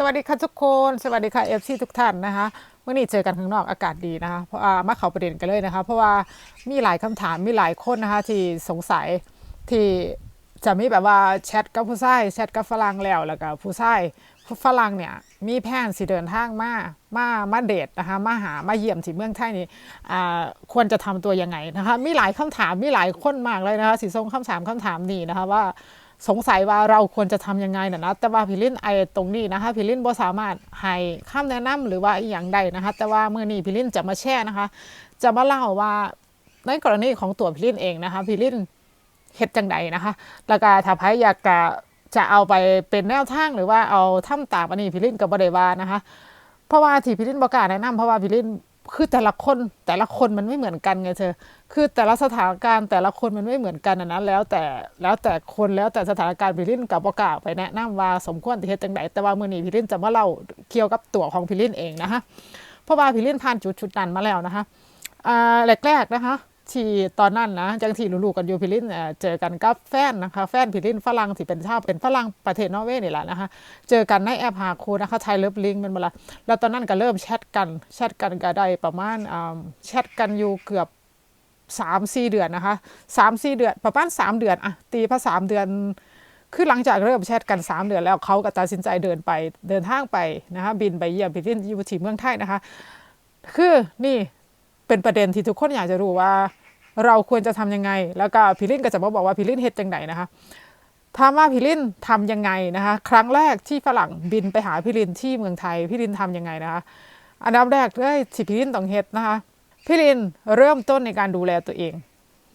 สวัสดีค่ะทุกคน สวัสดีค่ะเอฟซีทุกท่านนะคะวันนี้เจอกันข้างนอกอากาศดีนะคะเพราะมาเข้าประเด็นกันเลยนะคะ เพราะว่ามีหลายคำถามมีหลายคนนะคะที่สงสัยที่จะมีแบบว่าแชทกับผู้ชายแชทกับฝรั่งแล้วแล้วก็ผู้ชายฝรั่งเนี่ยมีแผนสิเดินทางมามามาเดทนะคะมาหามาเยี่ยมที่เมืองไทยนี่อ่าควรจะทำตัวยังไงนะคะมีหลายคำถามมีหลายคนมากเลยนะคะสิส่งคำถามคำถามนี้นะคะว่า สงสัยว่าเราควรจะทำยังไงนะนะแต่ว่าพี่ลินไอตรงนี้นะคะพี่ลินบ่สามารถให้คำแนะนำหรือว่าอหย่างใดนะคะ แต่ว่าเมื่อนี้พี่ลินจะมาแชร์นะคะ จะมาเล่าว่าในกรณีของตัวพี่ลินเองนะคะพี่ลินเฮ็ดจังใดนะคะ แล้วก็ถ้าใครอยากจะจะเอาไปเป็นแนวทางหรือว่าเอาทำตามอันนี้พี่ลินก็บ่ได้ว่านะคะ เพราะว่าที่พี่ลินบอกกล้าแนะนำเพราะว่าพี่ลิน คือแต่ละคนแต่ละคนมันไม่เหมือนกันไงเธอ คือแต่ละสถานการณ์แต่ละคนมันไม่เหมือนกันนะแล้วแต่แล้วแต่คนแล้วแต่สถานการณ์พิรินกับบอกกล้าไปแนะนำว่าสมควรที่เฮ็ดจังไดแต่ว่ามื้อนี้พิรินจะมาเล่าเกี่ยวกับตัวของพิรินเองนะคะเพราะว่าพิรินผ่านจุดจุดนั้นมาแล้วนะคะอ่าแรกๆนะคะ ที่ตอนนั้นนะจังที่รู้ๆกันอยู่พี่ลินเจอกันกับแฟนนะคะ แฟนพี่ลินฝรั่งที่เป็นชาวเป็นฝรั่งประเทศนอร์เวย์นี่แหละนะคะ เจอกันในแอปหาคูนะคะไทยเลิฟลิงมันมาละแล้วตอนนั้นก็เริ่มแชทกันแชทกันก็ได้ประมาณแชทกันอยู่เกือบสามสี่เดือนนะคะสามสี่เดือนประมาณสามเดือนอะตีพอสามเดือนคือหลังจากเริ่มแชทกัน 3 เดือนแล้วเขาก็ตัดสินใจเดินไปเดินทางไปนะคะบินไปเยี่ยมพี่ลินอยู่ที่เมืองไทยนะคะ คือนี่ เป็นประเด็นที่ทุกคนอยากจะรู้ว่า เราควรจะทำยังไง แล้วก็พี่ลินก็จะมาบอกว่าพี่ลินเฮ็ดจังไดนะคะถามว่าพี่ลินทำยังไงนะคะ ครั้งแรกที่ฝรั่งบินไปหาพี่ลินที่เมืองไทยพี่ลินทำยังไงนะคะ อันดับแรกเลยที่พี่ลินต้องเฮ็ดนะคะพี่ลินเริ่มต้นในการดูแลตัวเอง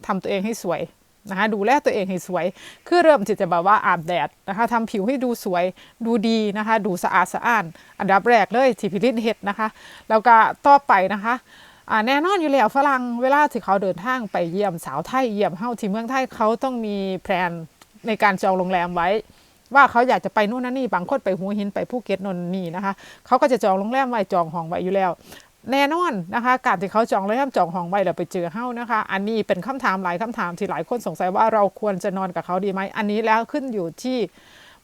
ทำตัวเองให้สวยนะคะดูแลตัวเองให้สวย คือเริ่มที่จะแบบว่าอาบแดดนะคะทำผิวให้ดูสวย ดูดีนะคะ ดูสะอาดสะอ้าน อันดับแรกเลยที่พี่ลินเฮ็ดนะคะ แล้วก็ต่อไปนะคะ อ่าแน่นอนอยู่แล้วฝรั่งเวลาที่เขาเดินทางไปเยี่ยมสาวไทยเยี่ยมเฮาที่เมืองไทยเขาต้องมีแพลนในการจองโรงแรมไว้ ว่าเขาอยากจะไปนู่นนั่นนี่บางคนไปหัวหินไปภูเก็ตนนนี่นะคะเขาก็จะจองโรงแรมไว้จองห้องไว้อยู่แล้ว แน่นอนนะคะการที่เขาจองโรงแรมจองห้องไว้แล้วไปเจอเฮานะคะ อันนี้เป็นคำถามหลายคำถามที่หลายคนสงสัยว่าเราควรจะนอนกับเขาดีไหมอันนี้แล้วขึ้นอยู่ที่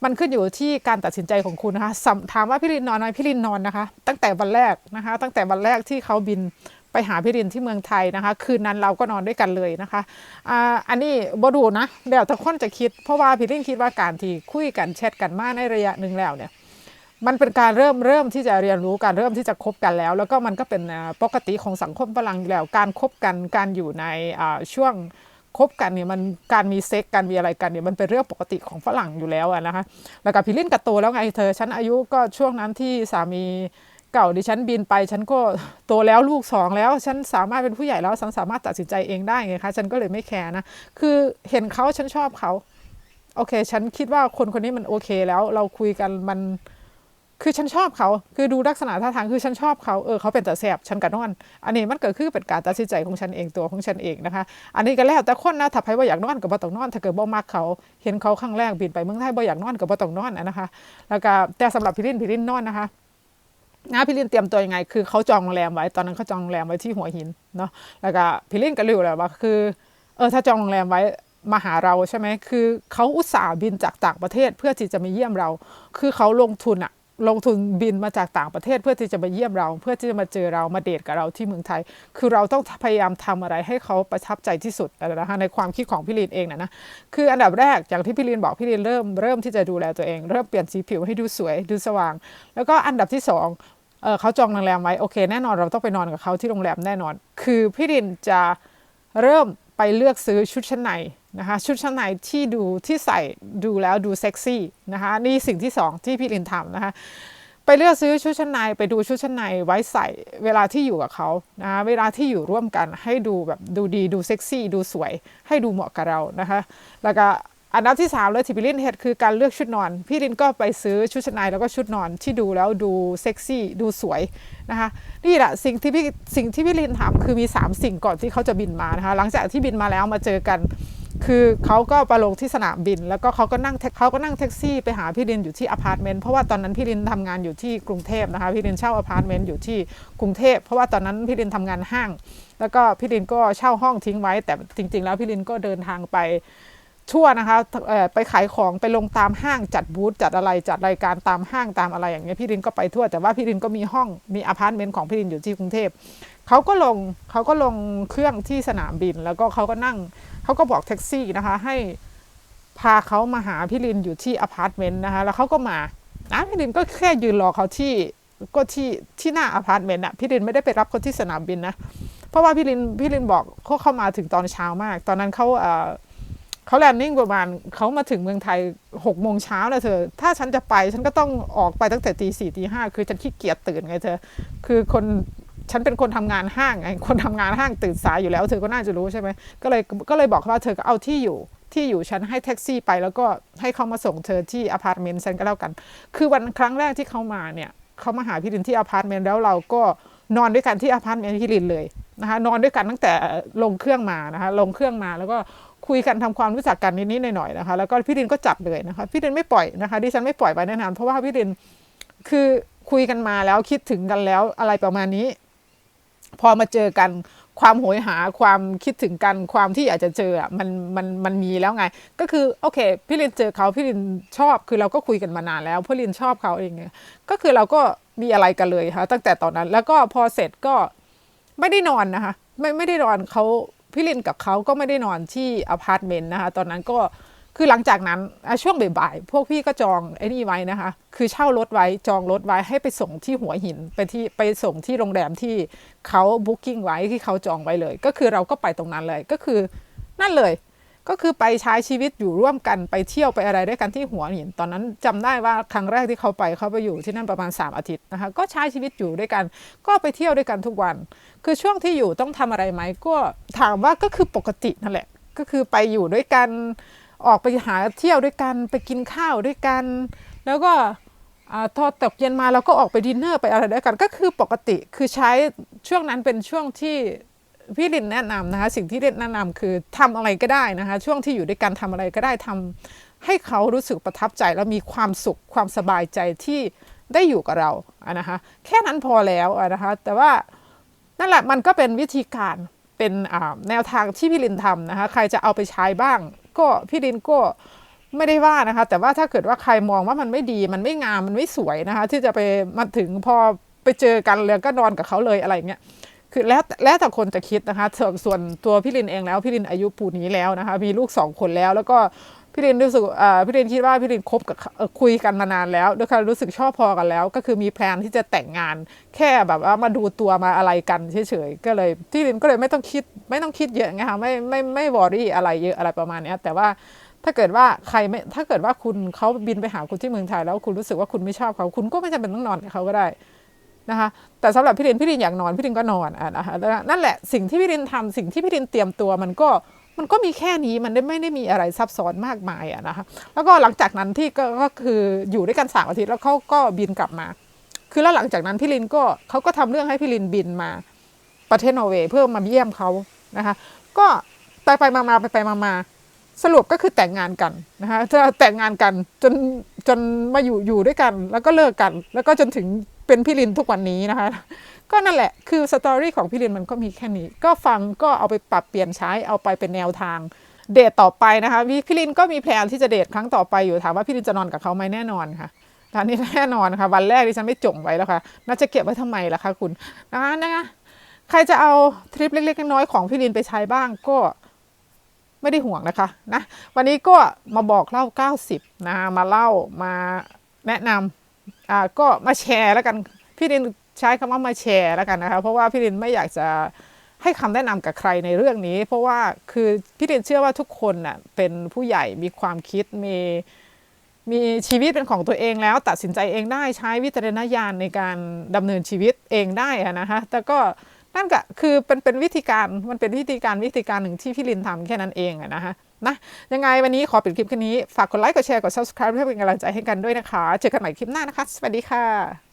มันขึ้นอยู่ที่การตัดสินใจของคุณนะคะถามว่าพี่ลินนอนไหมพี่ลินนอนนะคะ ตั้งแต่วันแรกนะคะ ตั้งแต่วันแรกที่เขาบิน ไปหาพี่ลินที่เมืองไทยนะคะ คืนนั้นเราก็นอนด้วยกันเลยนะคะอ่าอันนี้บดูนะเดี๋ยวทุกคนจะคิดเพราะว่าพี่ลินคิดว่าการที่คุยกันแชทกันมาในระยะหนึ่งแล้วเนี่ยมันเป็นการเริ่มเริ่มที่จะเรียนรู้การเริ่มที่จะคบกันแล้ว แล้วก็มันก็เป็นปกติของสังคมฝรั่งอยู่แล้ว การคบกันการอยู่ในช่วงคบกันเนี่ยมันการมีเซ็กการมีอะไรกันเนี่ยมันเป็นเรื่องปกติของฝรั่งอยู่แล้วนะคะแล้วกับพี่ลินกับโตแล้วไงเธอฉันอายุก็ช่วงนั้นที่สามี เก่าดิฉันบินไป ฉันก็โตแล้วลูกสองแล้ว ฉันสามารถเป็นผู้ใหญ่แล้วฉันสามารถตัดสินใจเองได้ไงคะฉันก็เลยไม่แคร์นะคือเห็นเขาฉันชอบเขาโอเค ฉันคิดว่าคนคนนี้มันโอเคแล้วเราคุยกันมันคือฉันชอบเขา คือดูลักษณะท่าทางคือฉันชอบเขา เออเขาเป็นแต่แสบฉันกับนอน อันนี้มันเกิดขึ้นเป็นการตัดสินใจของฉันเองตัวของฉันเองนะคะ อันนี้ก็แล้วแต่คนนะถ้าใครว่าอยากนอนกับบ่ต้องนอน ถ้าเกิดบ่มักเขา เห็นเขาครั้งแรกบินไปเมืองไทยบ่อยากนอนกับบ่ต้องนอนอะนะคะ แล้วก็แต่สำหรับพี่ลินพี่ลินนอนนะคะ นะพี่ลินเตรียมตัวยังไง คือเขาจองโรงแรมไว้ ตอนนั้นเขาจองโรงแรมไว้ที่หัวหินเนาะ แล้วก็พี่ลินก็รู้แหละว่าคือ เออถ้าจองโรงแรมไว้มาหาเราใช่ไหม คือเขาอุตส่าห์บินจากต่างประเทศเพื่อที่จะมาเยี่ยมเรา คือเขาลงทุนอะ ลงทุนบินมาจากต่างประเทศเพื่อที่จะมาเยี่ยมเรา เพื่อที่จะมาเจอเรามาเดทกับเราที่เมืองไทย คือเราต้องพยายามทำอะไรให้เขาประทับใจที่สุดนะคะในความคิดของพี่ลินเองนะนะคืออันดับแรกอย่างที่พี่ลินบอกพี่ลินเริ่มเริ่มที่จะดูแลตัวเอง เริ่มเปลี่ยนสีผิวให้ดูสวยดูสว่าง แล้วก็อันดับที่สองเออเขาจองโรงแรมไว้โอเค แน่นอนเราต้องไปนอนกับเขาที่โรงแรมแน่นอน คือพี่ดินจะเริ่ม ไปเลือกซื้อชุดชั้นในนะคะชุดชั้นในที่ดูที่ใส่ดูแล้วดูเซ็กซี่นะคะนี่สิ่งที่สองที่พี่ลินทำนะคะไปเลือกซื้อชุดชั้นในไปดูชุดชั้นในไว้ใส่เวลาที่อยู่กับเขานะคะเวลาที่อยู่ร่วมกันให้ดูแบบดูดีดูเซ็กซี่ดูสวยให้ดูเหมาะกับเรานะคะแล้วก็ อันดับที่ 3 เลยที่พี่ลินเฮ็ดคือการเลือกชุดนอน พี่ลินก็ไปซื้อชุดชั้นในแล้วก็ชุดนอนที่ดูแล้วดูเซ็กซี่ดูสวยนะคะนี่แหละสิ่งที่พี่สิ่งที่พี่ลินทำคือมี 3 สิ่งก่อนที่เขาจะบินมานะคะหลังจากที่บินมาแล้วมาเจอกัน คือเขาก็ประลงที่สนามบิน แล้วก็เขาก็นั่งเขาก็นั่งแท็กซี่ไปหาพี่ลินอยู่ที่อพาร์ตเมนต์เพราะว่าตอนนั้นพี่ลินทำงานอยู่ที่กรุงเทพนะคะพี่ลินเช่าอพาร์ตเมนต์อยู่ที่กรุงเทพเพราะว่าตอนนั้นพี่ลินทำงานห้าง แล้วก็พี่ลินก็เช่าห้องทิ้งไว้ แต่จริง ๆ แล้วพี่ลินก็เดินทางไป ทั่วนะคะไปขายของไปลงตามห้างจัดบูธจัดอะไรจัดรายการตามห้างตามอะไรอย่างเงี้ยพี่รินก็ไปทั่วแต่ว่าพี่รินก็มีห้องมีอพาร์ตเมนต์ของพี่รินอยู่ที่กรุงเทพเขาก็ลงเขาก็ลงเครื่องที่สนามบิน แล้วก็เขาก็นั่งเขาก็บอกแท็กซี่นะคะ ให้พาเขามาหาพี่รินอยู่ที่อพาร์ตเมนต์นะคะแล้วเขาก็มานะพี่รินก็แค่ยืนรอเขาที่ก็ที่ที่หน้าอพาร์ตเมนต์อะพี่รินไม่ได้ไปรับเขาที่สนามบินนะเพราะว่าพี่รินพี่รินบอกเขาเข้ามาถึงตอนเช้ามาก ตอนนั้นเขาเอ่อ เขาแลนดิ้งประมาณเขามาถึงเมืองไทยหกโมงเช้าแล้วเธอ ถ้าฉันจะไปฉันก็ต้องออกไปตั้งแต่ตีสี่ตีห้าคือฉันขี้เกียจตื่นไงเธอ คือคนฉันเป็นคนทำงานห้างไงคนทำงานห้างตื่นสายอยู่แล้ว เธอก็น่าจะรู้ใช่ไหมก็เลยก็เลยบอกเขาว่าเธอก็เอาที่อยู่ที่อยู่ฉันให้แท็กซี่ไปแล้วก็ให้เขามาส่งเธอที่อพาร์ตเมนต์ฉันก็แล้วกัน คือวันครั้งแรกที่เขามาเนี่ยเขามาหาพี่ลินที่อพาร์ตเมนต์แล้วเราก็นอนด้วยกันที่อพาร์ตเมนต์พี่ลินเลยนะคะนอนด้วยกันตั้งแต่ลงเครื่องมานะคะลงเครื่องมาแล้วก็ คุยกันทำความรู้จักกันนิดๆหน่อยๆนะคะ แล้วก็พี่รินก็จัดเลยนะคะ พี่รินไม่ปล่อยนะคะ ดิฉันไม่ปล่อยไปแน่นอนเพราะว่าพี่รินคือคุยกันมาแล้วคิดถึงกันแล้วอะไรประมาณนี้ พอมาเจอกันความโหยหาความคิดถึงกันความที่อยากจะเจออะมันมันมันมีแล้วไง ก็คือโอเค พี่รินเจอเขาพี่รินชอบคือเราก็คุยกันมานานแล้วพี่รินชอบเขาเองไงก็คือเราก็มีอะไรกันเลยค่ะตั้งแต่ตอนนั้น แล้วก็พอเสร็จก็ไม่ได้นอนนะคะ ไม่ไม่ได้นอนเขา พี่ลินกับเขาก็ไม่ได้นอนที่อพาร์ตเมนต์นะคะ ตอนนั้นก็คือหลังจากนั้นช่วงบ่ายๆพวกพี่ก็จองไอ้นี่ไว้นะคะ คือเช่ารถไว้จองรถไว้ให้ไปส่งที่หัวหินไปที่ไปส่งที่โรงแรมที่เขาบุ๊กิ้งไว้ที่เขาจองไว้เลย ก็คือเราก็ไปตรงนั้นเลยก็คือนั่นเลย ก็คือไปใช้ชีวิตอยู่ร่วมกันไปเที่ยวไปอะไรด้วยกันที่หัวหิน ตอนนั้นจำได้ว่าครั้งแรกที่เขาไปเขาไปอยู่ที่นั่นประมาณ 3 อาทิตย์นะคะก็ใช้ชีวิตอยู่ด้วยกัน ก็ไปเที่ยวด้วยกันทุกวัน คือช่วงที่อยู่ต้องทำอะไรไหมก็ถามว่าก็คือปกตินั่นแหละ ก็คือไปอยู่ด้วยกันออกไปหาเที่ยวด้วยกันไปกินข้าวด้วยกัน แล้วก็ทอตกเย็นมาเราก็ออกไปดินเนอร์ไปอะไรด้วยกัน ก็คือปกติคือใช้ช่วงนั้นเป็นช่วงที่ พี่ลินแนะนำนะคะสิ่งที่ลินแนะนำคือทำอะไรก็ได้นะคะ ช่วงที่อยู่ด้วยกันทำอะไรก็ได้ทำให้เขารู้สึกประทับใจแล้วมีความสุขความสบายใจที่ได้อยู่กับเราอะนะคะแค่นั้นพอแล้วอะนะคะแต่ว่านั่นแหละมันก็เป็นวิธีการเป็นแนวทางที่พี่ลินทำนะคะใครจะเอาไปใช้บ้าง ก็พี่ลินก็ไม่ได้ว่านะคะ แต่ว่าถ้าเกิดว่าใครมองว่ามันไม่ดีมันไม่งามมันไม่สวยนะคะ ที่จะไปมาถึงพอไปเจอกันแล้วก็นอนกับเขาเลยอะไรอย่างเงี้ย คือแล้วแล้วแต่คนจะคิดนะคะส่วนส่วนตัวพี่ลินเองแล้วพี่ลินอายุปูนี้แล้วนะคะ มีลูกสองคนแล้ว แล้วก็พี่ลินรู้สึกอ่าพี่ลินคิดว่าพี่ลินคบกับคุยกันมานานแล้วด้วยการรู้สึกชอบพอกันแล้ว ก็คือมีแพลนที่จะแต่งงานแค่แบบว่ามาดูตัวมาอะไรกันเฉยๆก็เลยพี่ลินก็เลยไม่ต้องคิดไม่ต้องคิดเยอะไงคะไม่ไม่ไม่วอรี่อะไรเยอะอะไรประมาณนี้แต่ว่าถ้าเกิดว่าใครไม่ถ้าเกิดว่าคุณเขาบินไปหาคุณที่เมืองไทยแล้วคุณรู้สึกว่าคุณไม่ชอบเขาคุณก็ไม่จำเป็นต้องนอนกับเขาก็ได้ นะคะแต่สำหรับพี่รินพี่รินอยากนอนพี่รินก็นอนอะนะคะนั่นแหละสิ่งที่พี่รินทำสิ่งที่พี่รินเตรียมตัวมันก็มันก็มีแค่นี้มันไม่ได้มีอะไรซับซ้อนมากมายอะนะคะแล้วก็หลังจากนั้นที่ก็ก็คืออยู่ด้วยกันสามอาทิตย์แล้วเขาก็บินกลับมา คือแล้วหลังจากนั้นพี่รินก็เขาก็ทำเรื่องให้พี่รินบินมาประเทศนอร์เวย์เพื่อมาเยี่ยมเขานะคะก็ไปไปมามาไปไปมามาสรุปก็คือแต่งงานกันนะคะจะแต่งงานกันจนจนมาอยู่อยู่ด้วยกัน แล้วก็เลิกกัน แล้วก็จนถึง เป็นพี่ลินทุกวันนี้นะคะ ก็นั่นแหละคือสตอรี่ของพี่ลินมันก็มีแค่นี้ ก็ฟังก็เอาไปปรับเปลี่ยนใช้เอาไปเป็นแนวทางเดทต่อไปนะคะพี่ลินก็มีแพลนที่จะเดทครั้งต่อไปอยู่ถามว่าพี่ลินจะนอนกับเขาไหมแน่นอนค่ะตอนนี้แน่นอนค่ะ วันแรกดิฉันไม่จงไว้แล้วค่ะน่าจะเก็บไว้ทำไมล่ะคะคุณนะคะนะคะใครจะเอาทริปเล็กๆน้อยๆของพี่ลินไปใช้บ้างก็ไม่ได้ห่วงนะคะนะวันนี้ก็มาบอกเล่า 90 นะมาเล่ามาแนะนำ อ่าก็มาแชร์แล้วกันพี่ลินใช้คำว่ามาแชร์แล้วกันนะคะเพราะว่าพี่ลินไม่อยากจะให้คำแนะนำกับใครในเรื่องนี้ เพราะว่าคือพี่ลินเชื่อว่าทุกคนน่ะเป็นผู้ใหญ่มีความคิดมีมีชีวิตเป็นของตัวเองแล้วตัดสินใจเองได้ใช้วิจารณญาณในการดำเนินชีวิตเองได้นะคะแต่ก็นั่นก็คือเป็นเป็นวิธีการมันเป็นวิธีการวิธีการหนึ่งที่พี่ลินทำแค่นั้นเองนะคะ นะยังไงวันนี้ขอปิดคลิปแค่นี้ ฝากกดไลค์กดแชร์กด subscribe เพื่อเป็นกำลังใจให้กันด้วยนะคะ เจอกันใหม่คลิปหน้านะคะ สวัสดีค่ะ